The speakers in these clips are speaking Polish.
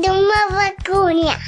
de uma vacuna.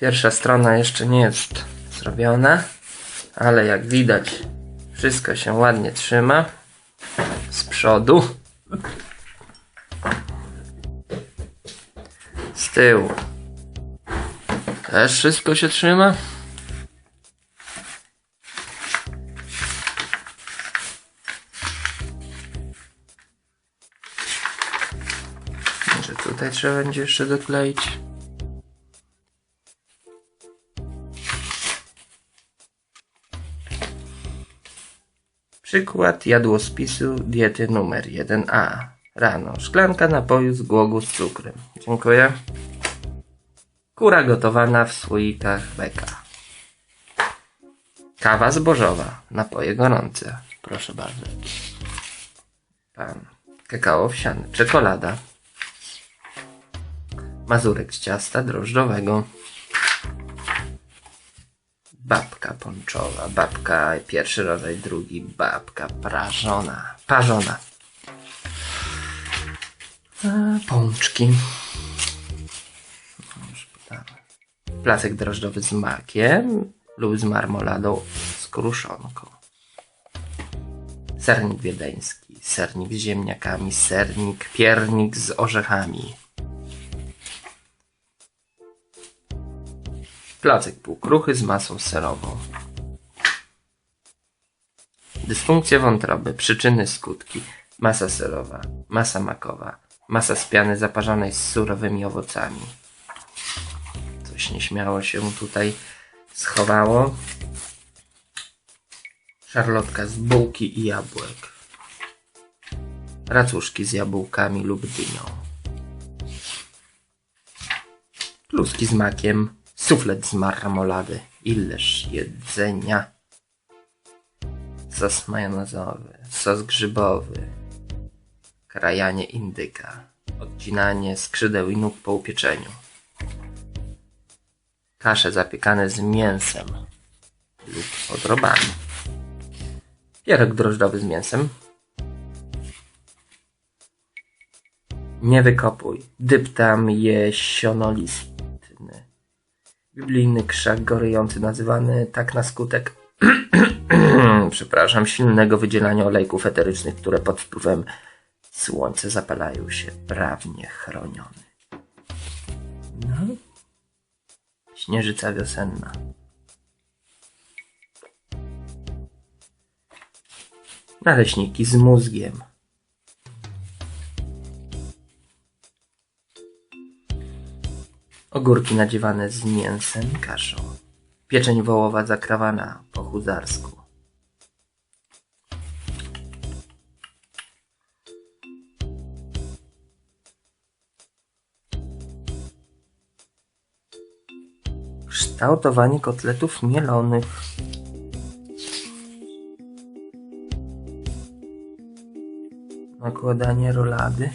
Pierwsza strona jeszcze nie jest zrobiona, ale jak widać, wszystko się ładnie trzyma z przodu. Z tyłu też wszystko się trzyma. Może tutaj trzeba będzie jeszcze dokleić. Przykład jadłospisu diety numer 1a. Rano szklanka napoju z głogu z cukrem. Dziękuję. Kura gotowana w słoikach beka. Kawa zbożowa. Napoje gorące. Proszę bardzo. Pan. Kakao owsiany. Czekolada. Mazurek z ciasta drożdżowego. Babka ponczowa, babka pierwszy rodzaj, drugi babka prażona, parzona. A, pączki. placek drożdżowy z makiem lub z marmoladą z kruszonką. Sernik wiedeński, sernik z ziemniakami, sernik, piernik z orzechami. Placek półkruchy z masą serową. Dysfunkcje wątroby, przyczyny, skutki. Masa serowa, masa makowa, masa z piany zaparzonej z surowymi owocami. Coś nieśmiało się tutaj schowało. Szarlotka z bułki i jabłek. Racuszki z jabłkami lub dynią. Kluski z makiem, suflet z marmolady. Ileż jedzenia. Sos majonezowy, sos grzybowy, krajanie indyka, odcinanie skrzydeł i nóg po upieczeniu, kasze zapiekane z mięsem lub odrobami, pierog drożdżowy z mięsem, nie wykopuj, dyptam jesionolistny, biblijny krzak gorejący nazywany tak na skutek przepraszam, silnego wydzielania olejków eterycznych, które pod wpływem słońca zapalają się prawnie chroniony. No. Śnieżyca wiosenna. Naleśniki z mózgiem. Ogórki nadziewane z mięsem kaszą. Pieczeń wołowa zakrawana po huzarsku. Kształtowanie kotletów mielonych. Nakładanie rolady.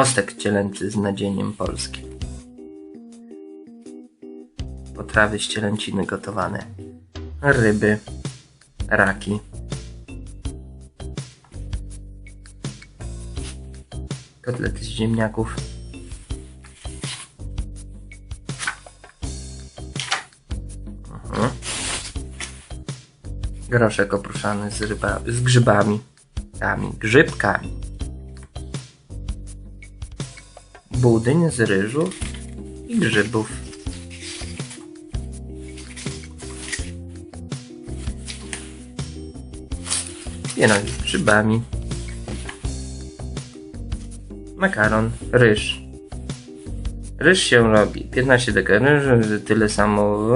Mostek cielęcy z nadzieniem polskim. Potrawy z cielęciny gotowane. Ryby. Raki. Kotlety z ziemniaków. Mhm. Groszek oprószany z, ryba, z grzybami. Kami, grzybkami. Budyń z ryżu i grzybów. Pierogi z grzybami. Makaron, ryż. Ryż się robi. 15 deka ryżu, tyle samo.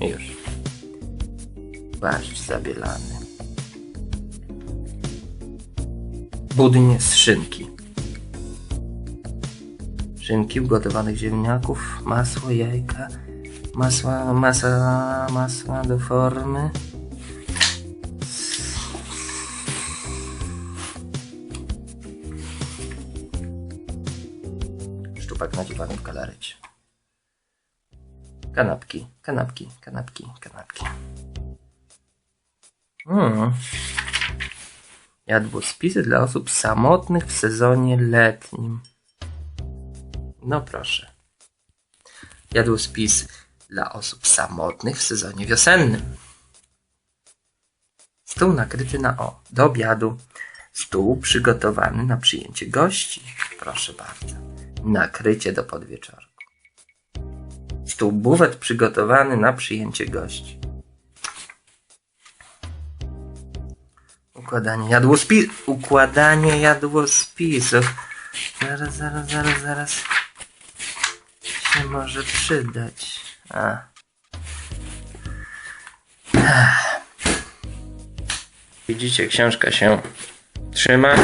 Już. Barszcz zabielany. Budyń z szynki. Szynki ugotowanych ziemniaków, masło, jajka, masła, masa, masła do formy. Szczupak nadziewany w galarecie. Kanapki, kanapki, kanapki, kanapki. Mm. Jadłospisy dla osób samotnych w sezonie letnim. No proszę. Jadłospis dla osób samotnych w sezonie wiosennym. Stół nakryty na o, do obiadu. Stół przygotowany na przyjęcie gości. Proszę bardzo. Nakrycie do podwieczorku. Stół buwet przygotowany na przyjęcie gości. Układanie jadłospis... Układanie jadłospisów. Zaraz, zaraz, zaraz, zaraz. Się może przydać. A. Widzicie, książka się trzyma.